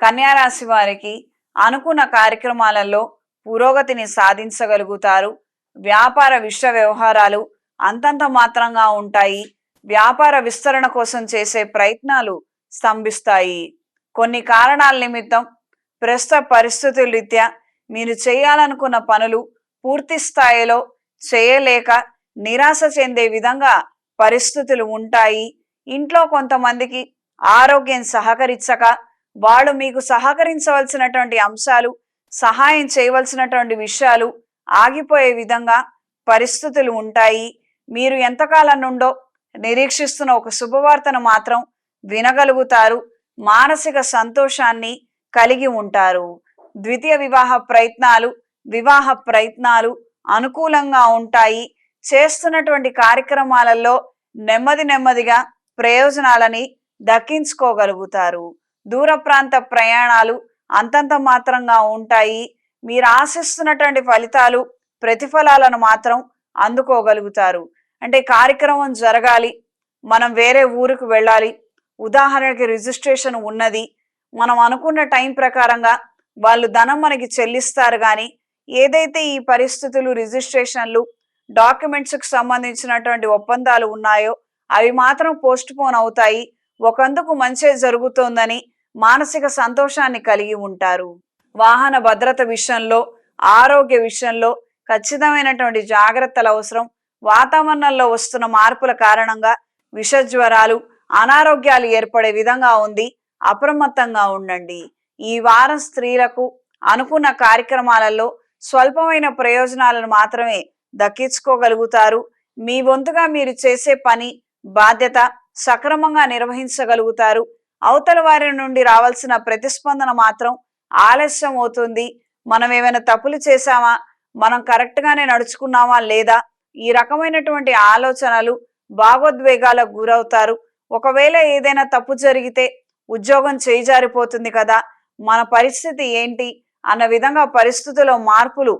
కన్యారాశి వారికి అనుకున్న కార్యక్రమాలలో పురోగతిని సాధించగలుగుతారు. వ్యాపార విశ్వ వ్యవహారాలు అంతంత మాత్రంగా ఉంటాయి. వ్యాపార విస్తరణ కోసం చేసే ప్రయత్నాలు స్తంభిస్తాయి. కొన్ని కారణాల నిమిత్తం ప్రస్తుత పరిస్థితుల రీత్యా మీరు చేయాలనుకున్న పనులు పూర్తి స్థాయిలో చేయలేక నిరాశ చెందే విధంగా పరిస్థితులు ఉంటాయి. ఇంట్లో కొంతమందికి ఆరోగ్యం సహకరించక వాళ్ళు మీకు సహకరించవలసినటువంటి అంశాలు సహాయం చేయవలసినటువంటి విషయాలు ఆగిపోయే విధంగా పరిస్థితులు ఉంటాయి. మీరు ఎంతకాలం నుండో నిరీక్షిస్తున్న ఒక శుభవార్తను మాత్రం వినగలుగుతారు. మానసిక సంతోషాన్ని కలిగి ఉంటారు. ద్వితీయ వివాహ ప్రయత్నాలు వివాహ ప్రయత్నాలు అనుకూలంగా ఉంటాయి. చేస్తున్నటువంటి కార్యక్రమాలలో నెమ్మది నెమ్మదిగా ప్రయోజనాలని దక్కించుకోగలుగుతారు. దూర ప్రాంత ప్రయాణాలు అంతంత మాత్రంగా ఉంటాయి. మీరు ఆశిస్తున్నటువంటి ఫలితాలు ప్రతిఫలాలను మాత్రం అందుకోగలుగుతారు. అంటే కార్యక్రమం జరగాలి మనం వేరే ఊరికి వెళ్ళాలి ఉదాహరణకి రిజిస్ట్రేషన్ ఉన్నది మనం అనుకున్న టైం ప్రకారంగా వాళ్ళు ధనం మనకి చెల్లిస్తారు కానీ ఏదైతే ఈ పరిస్థితులు రిజిస్ట్రేషన్లు డాక్యుమెంట్స్కి సంబంధించినటువంటి ఒప్పందాలు ఉన్నాయో అవి మాత్రం పోస్ట్ పోన్ అవుతాయి. ఒకందుకు మంచే జరుగుతోందని మానసిక సంతోషాన్ని కలిగి ఉంటారు. వాహన భద్రత విషయంలో ఆరోగ్య విషయంలో ఖచ్చితమైనటువంటి జాగ్రత్తలు అవసరం. వాతావరణంలో వస్తున్న మార్పుల కారణంగా విష జ్వరాలు అనారోగ్యాలు ఏర్పడే విధంగా ఉంది. అప్రమత్తంగా ఉండండి. ఈ వారం స్త్రీలకు అనుకున్న కార్యక్రమాలలో స్వల్పమైన ప్రయోజనాలను మాత్రమే దక్కించుకోగలుగుతారు. మీ వంతుగా మీరు చేసే పని బాధ్యత సక్రమంగా నిర్వహించగలుగుతారు. అవతల వారి నుండి రావాల్సిన ప్రతిస్పందన మాత్రం ఆలస్యం అవుతుంది. మనం ఏమైనా తప్పులు చేశామా? మనం కరెక్ట్గానే నడుచుకున్నామా లేదా? ఈ రకమైనటువంటి ఆలోచనలు భావోద్వేగాలకు గురవుతారు. ఒకవేళ ఏదైనా తప్పు జరిగితే ఉద్యోగం చేయిజారిపోతుంది కదా? మన పరిస్థితి ఏంటి? అన్న విధంగా పరిస్థితుల్లో మార్పులు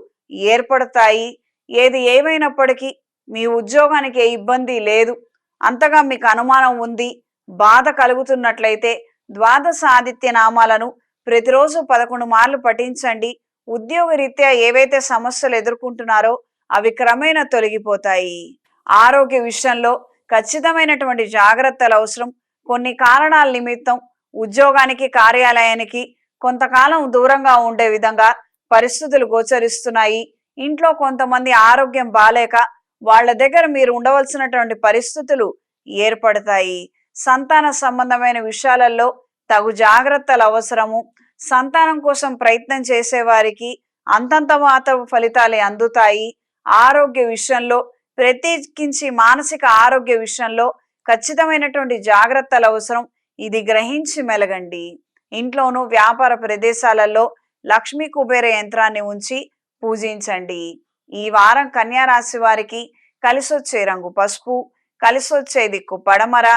ఏర్పడతాయి. ఏది ఏమైనప్పటికీ మీ ఉద్యోగానికి ఏ ఇబ్బంది లేదు. అంతగా మీకు అనుమానం ఉంది బాధ కలుగుతున్నట్లయితే ద్వాదశ ఆదిత్య నామాలను ప్రతిరోజు పదకొండు మార్లు పఠించండి. ఉద్యోగరీత్యా ఏవైతే సమస్యలు ఎదుర్కొంటున్నారో అవి క్రమేణా తొలగిపోతాయి. ఆరోగ్య విషయంలో ఖచ్చితమైనటువంటి జాగ్రత్తలు అవసరం. కొన్ని కారణాల నిమిత్తం ఉద్యోగానికి కార్యాలయానికి కొంతకాలం దూరంగా ఉండే విధంగా పరిస్థితులు గోచరిస్తున్నాయి. ఇంట్లో కొంతమంది ఆరోగ్యం బాలేక వాళ్ళ దగ్గర మీరు ఉండవలసినటువంటి పరిస్థితులు ఏర్పడతాయి. సంతాన సంబంధమైన విషయాలలో తగు జాగ్రత్తలు అవసరము. సంతానం కోసం ప్రయత్నం చేసే వారికి అంతంత మాత ఫలితాలే అందుతాయి. ఆరోగ్య విషయంలో ప్రత్యేకించి మానసిక ఆరోగ్య విషయంలో ఖచ్చితమైనటువంటి జాగ్రత్తలు అవసరం. ఇది గ్రహించి మెలగండి. ఇంట్లోనూ వ్యాపార ప్రదేశాలలో లక్ష్మీ కుబేర యంత్రాన్ని ఉంచి పూజించండి. ఈ వారం కన్యారాశి వారికి కలిసొచ్చే రంగు పసుపు కలిసొచ్చే దిక్కు పడమర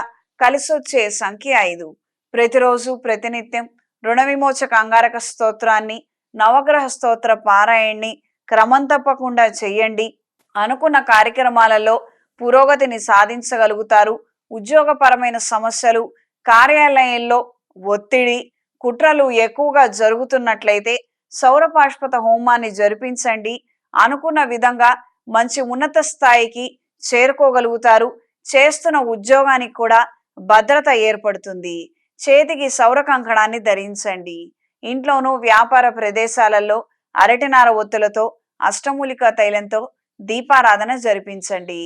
కలిసొచ్చే సంఖ్య ఐదు. ప్రతిరోజు ప్రతినిత్యం రుణ విమోచక అంగారక స్తోత్రాన్ని నవగ్రహ స్తోత్ర పారాయణ్ణి క్రమం తప్పకుండా చెయ్యండి. అనుకున్న కార్యక్రమాలలో పురోగతిని సాధించగలుగుతారు. ఉద్యోగపరమైన సమస్యలు కార్యాలయంలో ఒత్తిడి కుట్రలు ఎక్కువగా జరుగుతున్నట్లయితే సౌరపాష్పత హోమాన్ని జరిపించండి. అనుకున్న విధంగా మంచి ఉన్నత స్థాయికి చేరుకోగలుగుతారు. చేస్తున్న ఉద్యోగానికి కూడా భద్రత ఏర్పడుతుంది. చేతికి సౌర కంకణాన్ని ధరించండి. ఇంట్లోనూ వ్యాపార ప్రదేశాలలో అరటినార ఒత్తులతో అష్టమూలిక తైలంతో దీపారాధన జరిపించండి.